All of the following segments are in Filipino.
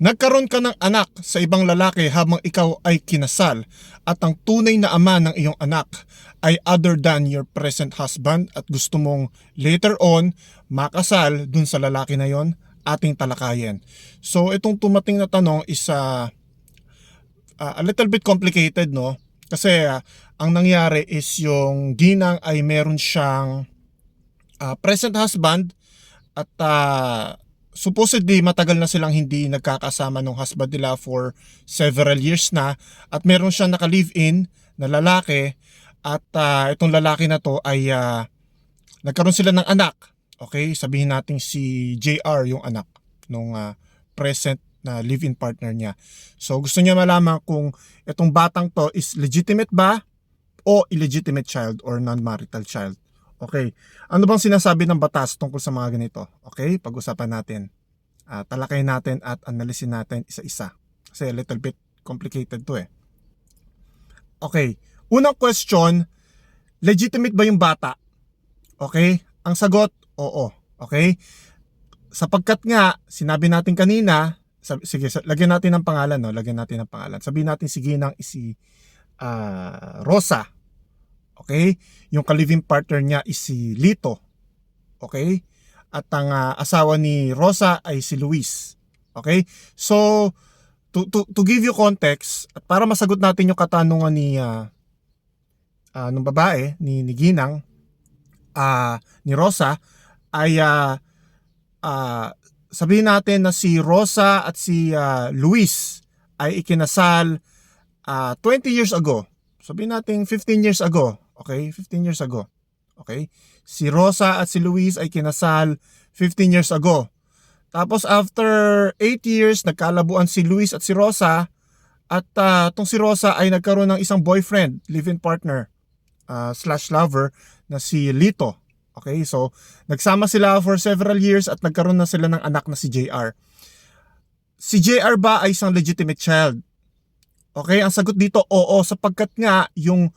Nagkaroon ka ng anak sa ibang lalaki habang ikaw ay kinasal at ang tunay na ama ng iyong anak ay other than your present husband at gusto mong later on makasal dun sa lalaki na yon ating talakayin. So itong tumating na tanong is uh, uh, a little bit complicated no kasi uh, ang nangyari is yung ginang ay meron siyang uh, present husband at uh, supposedly matagal na silang hindi nagkakasama ng husband nila for several years na at meron siyang naka-live-in na lalaki at uh, itong lalaki na to ay uh, nagkaroon sila ng anak. Okay, sabihin natin si JR yung anak nung uh, present na live-in partner niya. So gusto niya malaman kung itong batang to is legitimate ba o illegitimate child or non-marital child. Okay. Ano bang sinasabi ng batas tungkol sa mga ganito? Okay, pag-usapan natin. Uh, talakay natin at analisin natin isa-isa. Kasi a little bit complicated to eh. Okay. Unang question, legitimate ba yung bata? Okay? Ang sagot, oo. Okay? Sapagkat nga, sinabi natin kanina, sabi, sige, lagyan natin ng pangalan, no? Lagyan natin ng pangalan. Sabihin natin sige nang isi uh, Rosa. Okay? Yung ka-living partner niya is si Lito. Okay? At ang uh, asawa ni Rosa ay si Luis. Okay? So, to, to, to give you context, at para masagot natin yung katanungan ni uh, uh, nung babae, ni, ni Ginang, uh, ni Rosa, ay uh, uh, sabihin natin na si Rosa at si uh, Luis ay ikinasal uh, 20 years ago. Sabihin natin 15 years ago. Okay? 15 years ago. Okay? Si Rosa at si Luis ay kinasal 15 years ago. Tapos after 8 years, nagkalabuan si Luis at si Rosa at uh, tong si Rosa ay nagkaroon ng isang boyfriend, live-in partner, uh, slash lover na si Lito. Okay, so nagsama sila for several years at nagkaroon na sila ng anak na si JR. Si JR ba ay isang legitimate child? Okay, ang sagot dito oo sapagkat nga yung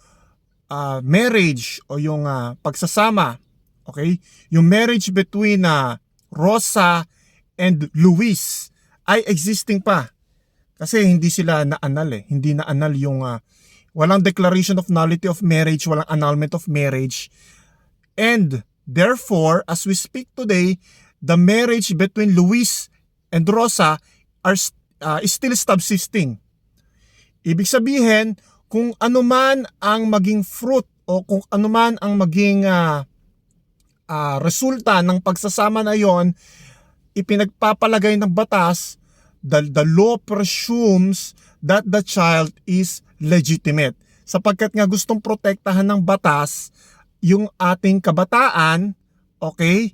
uh, marriage o yung uh, pagsasama, okay? Yung marriage between uh, Rosa and Luis ay existing pa. Kasi hindi sila naanal eh. Hindi naanal yung uh, walang declaration of nullity of marriage, walang annulment of marriage. And therefore, as we speak today, the marriage between Luis and Rosa are uh, is still subsisting. Ibig sabihin, kung ano man ang maging fruit o kung ano man ang maging uh, uh, resulta ng pagsasama na yon, ipinagpapalagay ng batas, the, the law presumes that the child is legitimate. Sapagkat nga gustong protektahan ng batas yung ating kabataan, okay,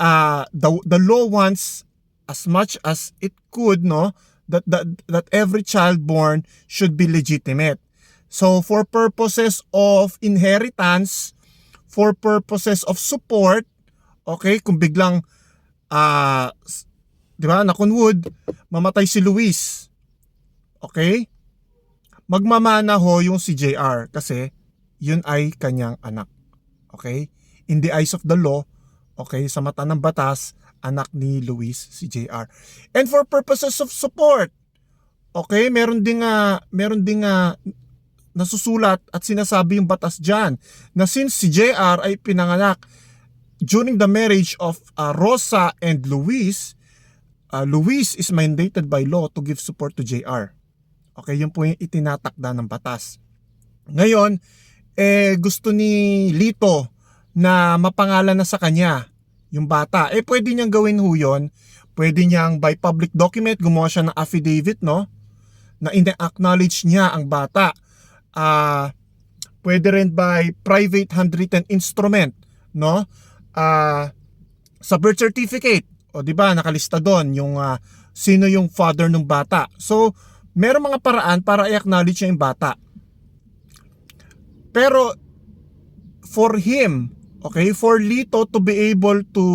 uh, the, the law wants as much as it could, no, that, that, that every child born should be legitimate. So for purposes of inheritance, for purposes of support, okay, kung biglang uh, 'di ba, knock on wood, mamatay si Luis. Okay? Magmamana ho yung si JR kasi yun ay kanyang anak. Okay? In the eyes of the law, okay, sa mata ng batas, anak ni Luis si JR. And for purposes of support, okay, meron ding uh, meron ding uh, nasusulat at sinasabi yung batas dyan na since si JR ay pinanganak during the marriage of uh, Rosa and Luis, uh, Luis is mandated by law to give support to JR. Okay, yun po yung itinatakda ng batas. Ngayon, eh gusto ni Lito na mapangalan na sa kanya yung bata. Eh pwede niyang gawin ho yun. Pwede niyang by public document gumawa siya ng affidavit, no? Na ina-acknowledge niya ang bata uh, pwede rin by private handwritten instrument, no? Uh, sa birth certificate, o di ba nakalista doon yung uh, sino yung father ng bata. So, meron mga paraan para i-acknowledge yung bata. Pero for him, okay, for Lito to be able to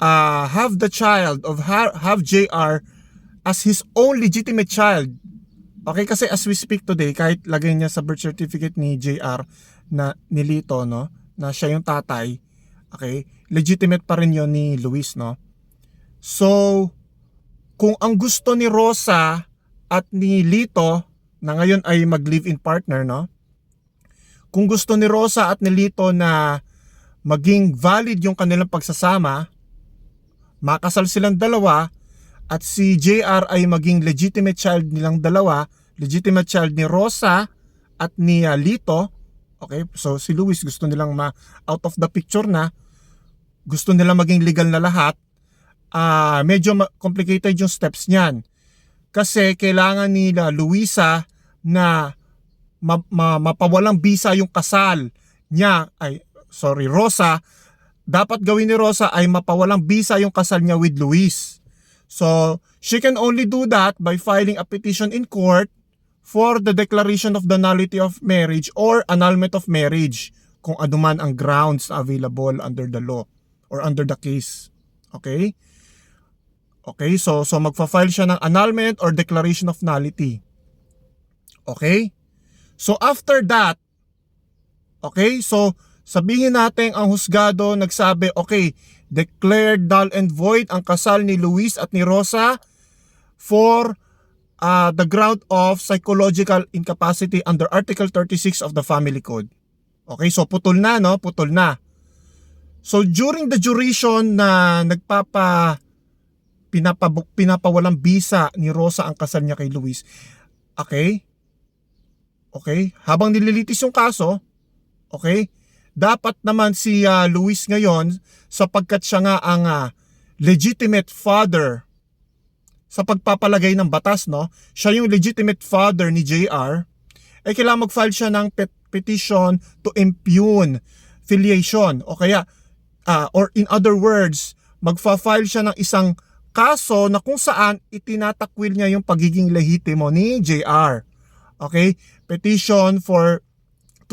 uh, have the child of have JR as his own legitimate child, Okay, kasi as we speak today, kahit lagay niya sa birth certificate ni JR na nilito, no, na siya yung tatay, okay, legitimate pa rin yon ni Luis, no. So, kung ang gusto ni Rosa at ni Lito, na ngayon ay mag-live-in partner, no? Kung gusto ni Rosa at ni Lito na maging valid yung kanilang pagsasama, makasal silang dalawa, at si JR ay maging legitimate child nilang dalawa, legitimate child ni Rosa at ni ah, Lito. Okay, so si Luis gusto nilang ma out of the picture na. Gusto nila maging legal na lahat. Ah, medyo complicated yung steps niyan. Kasi kailangan nila Luisa na ma- ma- mapawalang bisa yung kasal niya ay sorry Rosa dapat gawin ni Rosa ay mapawalang bisa yung kasal niya with Luis. So, she can only do that by filing a petition in court for the declaration of the nullity of marriage or annulment of marriage kung ano man ang grounds available under the law or under the case. Okay? Okay, so so magfa-file siya ng annulment or declaration of nullity. Okay? So after that, okay, so sabihin natin ang husgado nagsabi, okay, declared null and void ang kasal ni Luis at ni Rosa for uh, the ground of psychological incapacity under Article 36 of the Family Code. Okay, so putol na, no? Putol na. So during the duration na nagpapa pinapabuk pinapawalang bisa ni Rosa ang kasal niya kay Luis. Okay? Okay? Habang nililitis yung kaso, okay? Dapat naman si ah, Luis ngayon sapagkat siya nga ang ah, legitimate father sa pagpapalagay ng batas, no? Siya yung legitimate father ni JR. Eh kailangan mag-file siya ng pet- petition to impugn filiation o kaya ah, or in other words, magfa-file siya ng isang kaso na kung saan itinatakwil niya yung pagiging lehitimo ni JR. Okay? Petition for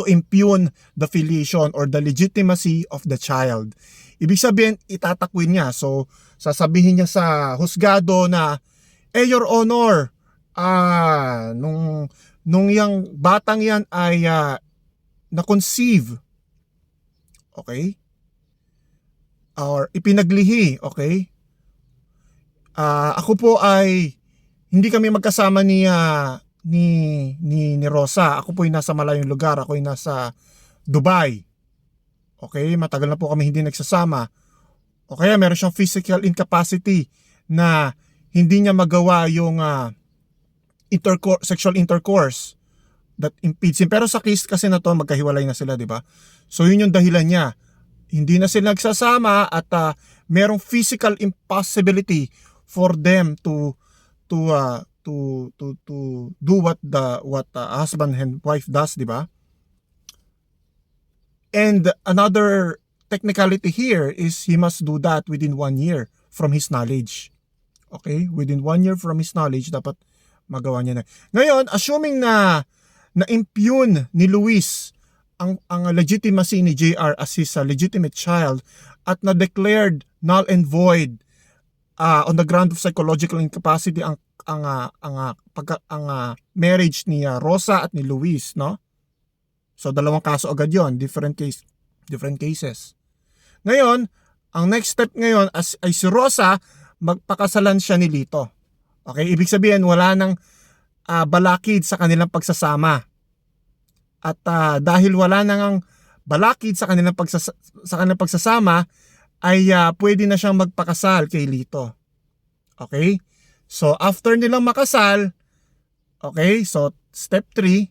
to impugn the filiation or the legitimacy of the child. Ibig sabihin, itatakwil niya. So, sasabihin niya sa husgado na, eh, Your Honor, ah, nung, nung yung batang yan ay ah, na-conceive, okay? Or ipinaglihi, okay? Ah, ako po ay hindi kami magkasama ni ah, ni ni ni Rosa. Ako po ay nasa malayong lugar. Ako ay nasa Dubai. Okay, matagal na po kami hindi nagsasama. O kaya meron siyang physical incapacity na hindi niya magawa yung ah, intercourse, sexual intercourse that impedes him. Pero sa case kasi na to, magkahiwalay na sila, di ba? So yun yung dahilan niya. Hindi na sila nagsasama at ah, merong physical impossibility for them to to uh, to to to do what the what uh, husband and wife does, di ba? And another technicality here is he must do that within one year from his knowledge. Okay? Within one year from his knowledge, dapat magawa niya na. Ngayon, assuming na na-impugn ni Luis ang, ang legitimacy ni JR as his uh, legitimate child at na-declared null and void uh, on the ground of psychological incapacity ang ang uh, ang uh, pagka, ang uh, marriage ni uh, Rosa at ni Luis, no? So dalawang kaso agad 'yon, different case, different cases. Ngayon, ang next step ngayon as ay si Rosa magpakasalan siya ni Lito. Okay, ibig sabihin wala nang uh, balakid sa kanilang pagsasama. At ah, dahil wala nang balakid sa kanilang pagsas- sa kanilang pagsasama ay ah, pwede na siyang magpakasal kay Lito. Okay? So after nilang makasal, okay, so step 3,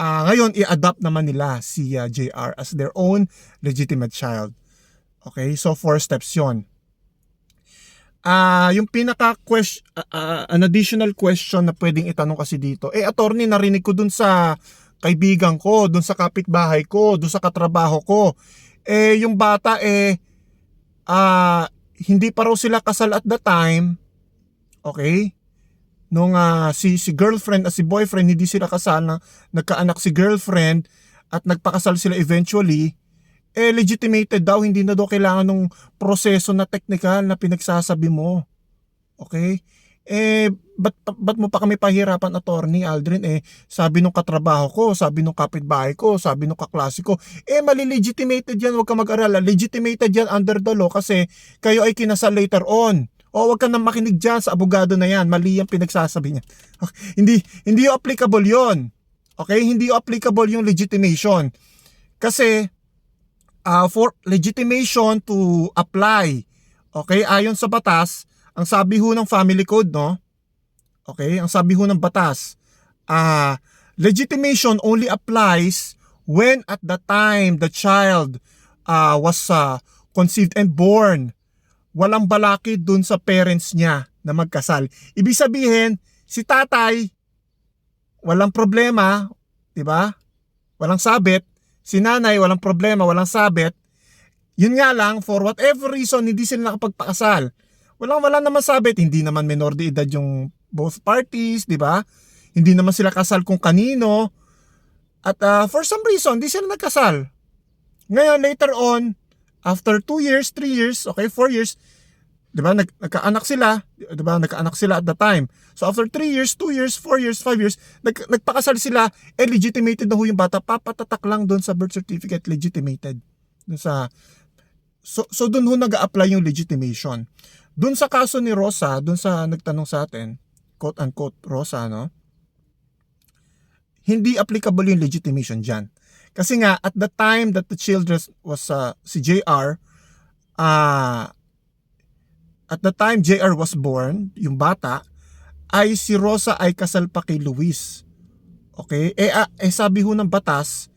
ah ngayon i-adopt naman nila si ah, JR as their own legitimate child. Okay, so four steps yon. Ah, yung pinaka question an additional question na pwedeng itanong kasi dito. Eh attorney narinig ko dun sa kaibigan ko, dun sa kapitbahay ko, dun sa katrabaho ko. Eh yung bata eh ah hindi pa raw sila kasal at the time. Okay? Nung ah, si si girlfriend at si boyfriend hindi sila kasal na nagkaanak si girlfriend at nagpakasal sila eventually eh legitimated daw hindi na daw kailangan ng proseso na technical na pinagsasabi mo. Okay? Eh, ba't, ba't mo pa kami pahirapan, attorney Aldrin? Eh, sabi nung katrabaho ko, sabi nung kapitbahay ko, sabi nung kaklase ko, eh, mali-legitimated yan, huwag ka mag-arala. Legitimated yan under the law kasi kayo ay kinasal later on. O wag ka nang makinig dyan sa abogado na yan. Mali yung pinagsasabi niya. hindi, hindi applicable yon Okay? Hindi applicable yung legitimation. Kasi, uh, for legitimation to apply, okay, ayon sa batas, ang sabi ho ng family code, no? Okay, ang sabi ho ng batas, ah, legitimation only applies when at the time the child uh, was uh, conceived and born walang balaki dun sa parents niya na magkasal. Ibig sabihin, si tatay, walang problema, di ba? Walang sabit. Si nanay, walang problema, walang sabit. Yun nga lang, for whatever reason, hindi sila nakapagpakasal. Walang wala naman sabit, hindi naman minor de edad yung both parties, di ba? Hindi naman sila kasal kung kanino. At uh, for some reason, hindi sila nagkasal. Ngayon, later on, after 2 years, 3 years, okay, 4 years, 'di ba? Nag, nagkaanak sila, 'di ba? Nagkaanak sila at the time. So after 3 years, 2 years, 4 years, 5 years, nag, nagpakasal sila, eh legitimated na ho yung bata, papatatak lang doon sa birth certificate legitimated. Doon sa So so doon ho nag-apply yung legitimation. Doon sa kaso ni Rosa, doon sa nagtanong sa atin, quote unquote Rosa, no? Hindi applicable yung legitimation diyan. Kasi nga, at the time that the children was, uh, si JR, uh, at the time JR was born, yung bata, ay si Rosa ay kasal pa kay Luis. Okay? Eh, uh, eh sabi ho ng batas,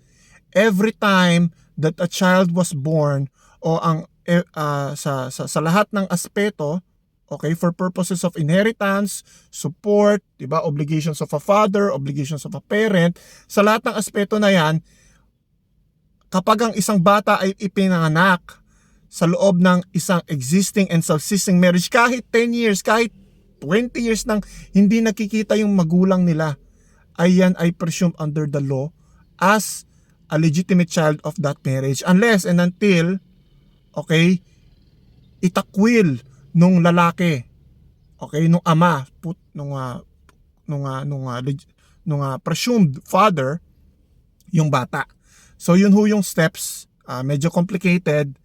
every time that a child was born o ang uh, sa, sa sa lahat ng aspeto okay for purposes of inheritance support 'di ba obligations of a father obligations of a parent sa lahat ng aspeto na yan kapag ang isang bata ay ipinanganak sa loob ng isang existing and subsisting marriage kahit 10 years, kahit 20 years nang hindi nakikita yung magulang nila, ay yan ay presumed under the law as a legitimate child of that marriage. Unless and until okay itakwil nung lalaki okay nung ama put nung uh, nung uh, nung uh, nung uh, presumed father yung bata So yun ho yung steps, uh, medyo complicated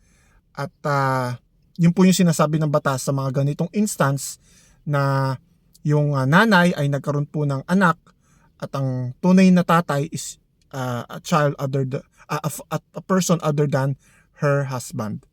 at uh, yun po yung sinasabi ng batas sa mga ganitong instance na yung uh, nanay ay nagkaroon po ng anak at ang tunay na tatay is uh, a child other the, uh, a, a person other than her husband.